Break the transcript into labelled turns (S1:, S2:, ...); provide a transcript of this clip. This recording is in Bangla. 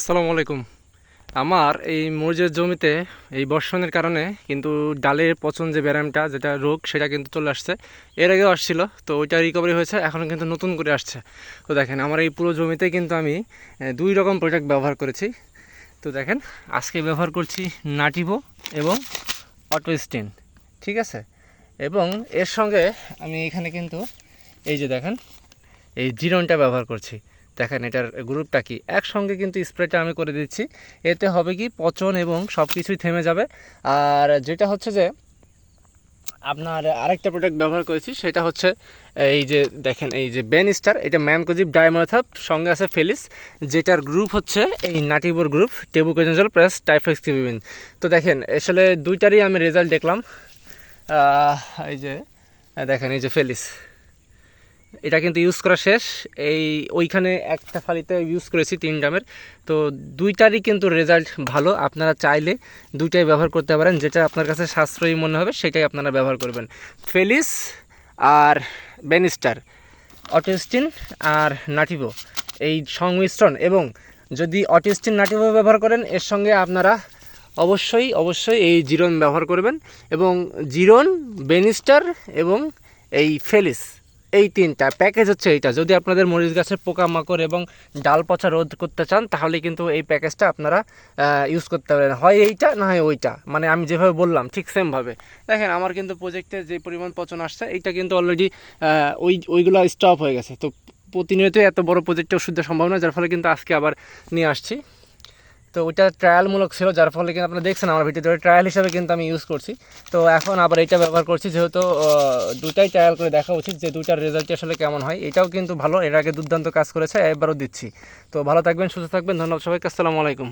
S1: আসসালামু আলাইকুম। আমার এই মরিচের জমিতে এই বর্ষণের কারণে কিন্তু ডালের পচন যে ব্যায়ামটা, যেটা রোগ, সেটা কিন্তু চলে আসছে। এর আগেও আসছিল, তো ওইটা রিকভারি হয়েছে, এখন কিন্তু নতুন করে আসছে। তো দেখেন, আমার এই পুরো জমিতে কিন্তু আমি দুই রকম প্রোডাক্ট ব্যবহার করেছি। তো দেখেন, আজকে ব্যবহার করছি নাটিভো এবং অটো অটোস্টিন ঠিক আছে? এবং এর সঙ্গে আমি এখানে কিন্তু, এই যে দেখেন, এই জিরনটা ব্যবহার করছি। দেখেন এটার গ্রুপটা কি? একসঙ্গে কিন্তু স্প্রেটা আমি করে দিচ্ছি। এতে হবে কি? পচন এবং সব কিছুই থেমে যাবে। আর যেটা হচ্ছে যে, আপনার আরেকটা প্রোডাক্ট ব্যবহার করেছি, সেটা হচ্ছে এই যে দেখেন, এই যে বেন স্টার এটা ম্যানকোজিপ ডায়মাথাপ সঙ্গে আছে ফেলিস যেটার গ্রুপ হচ্ছে এই নাটিবোর গ্রুপ টেবুকোজেন্সাল প্লাস টাইফেক্সিবিন তো দেখেন, আসলে দুইটারই আমি রেজাল্ট দেখলাম। এই যে, দেখেন, এই যে ফেলিস এটা কিন্তু ইউজ করা শেষ। এই ওইখানে একটা ফালিতে ইউজ করেছি তিন গ্রামের। তো দুইটারই কিন্তু রেজাল্ট ভালো। আপনারা চাইলে দুইটাই ব্যবহার করতে পারেন। যেটা আপনার কাছে সাশ্রয়ী মনে হবে, সেটাই আপনারা ব্যবহার করবেন। ফেলিস আর বেনিস্টার অটিস্টিন আর নাটিভো এই সংমিশ্রণ এবং যদি অটিস্টিন নাটিভো ব্যবহার করেন, এর সঙ্গে আপনারা অবশ্যই অবশ্যই এই জিরন ব্যবহার করবেন এবং জিরন বেনিস্টার এবং এই ফেলিস এই তিনটা প্যাকেজ হচ্ছে এইটা। যদি আপনাদের মরিচ গাছের পোকামাকড় এবং ডাল পচা রোধ করতে চান, তাহলে কিন্তু এই প্যাকেজটা আপনারা ইউজ করতে পারেন। হয় এইটা না হয় ওইটা। মানে আমি যেভাবে বললাম, ঠিক সেমভাবে দেখেন, আমার কিন্তু প্রজেক্টে যে পরিমাণ পচন আসছে, এইটা কিন্তু অলরেডি ওই, ওইগুলো স্টপ হয়ে গেছে। তো প্রতিনিয়ত এত বড় প্রজেক্টে ওষুধ দেওয়া সম্ভব না যার ফলে কিন্তু আজকে আবার নিয়ে আসছি। তো ওইটা ট্রায়ালমূলক ছিল, যার ফলে কিন্তু আপনারা দেখছেন আমার ভিডিওতে ট্রায়াল হিসাবে কিন্তু আমি ইউজ করছি। তো এখন আবার এটা ব্যবহার করছি, যেহেতু দুটাই ট্রায়াল করে দেখা উচিত যে দুটার রেজাল্ট আসলে কেমন হয়। এটাও কিন্তু ভালো, এর আগে দুর্দান্ত কাজ করেছে, এবারও দিচ্ছি। তো ভালো থাকবেন, সুস্থ থাকবেন, ধন্যবাদ সবাইকে, আসসালামু আলাইকুম।